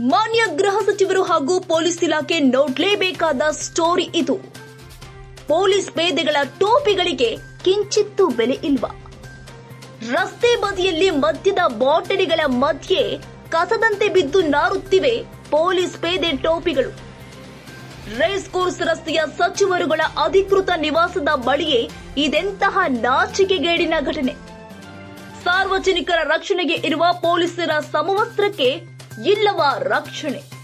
ಮಾನ್ಯ ಗೃಹ ಸಚಿವರು ಹಾಗೂ ಪೊಲೀಸ್ ಇಲಾಖೆ ನೋಡ್ಲೇಬೇಕಾದ ಸ್ಟೋರಿ ಇದು. ಪೊಲೀಸ್ ಪೇದೆಗಳ ಟೋಪಿಗಳಿಗೆ ಕಿಂಚಿತ್ತು ಬೆಲೆ ಇಲ್ವಾ? ರಸ್ತೆ ಬದಿಯಲ್ಲಿ ಮದ್ಯದ ಬಾಟಲಿಗಳ ಮಧ್ಯೆ ಕಸದಂತೆ ಬಿದ್ದು ನಾರುತ್ತಿವೆ ಪೊಲೀಸ್ ಪೇದೆ ಟೋಪಿಗಳು. ರೇಸ್ ಕೋರ್ಸ್ ರಸ್ತೆಯ ಸಚಿವರುಗಳ ಅಧಿಕೃತ ನಿವಾಸದ ಬಳಿಯೇ ಇದೆಂತಹ ನಾಚಿಕೆಗೇಡಿನ ಘಟನೆ. ಸಾರ್ವಜನಿಕರ ರಕ್ಷಣೆಗೆ ಇರುವ ಪೊಲೀಸರ ಸಮವಸ್ತ್ರಕ್ಕೆ ಇಲ್ಲವ ರಕ್ಷಣೆ.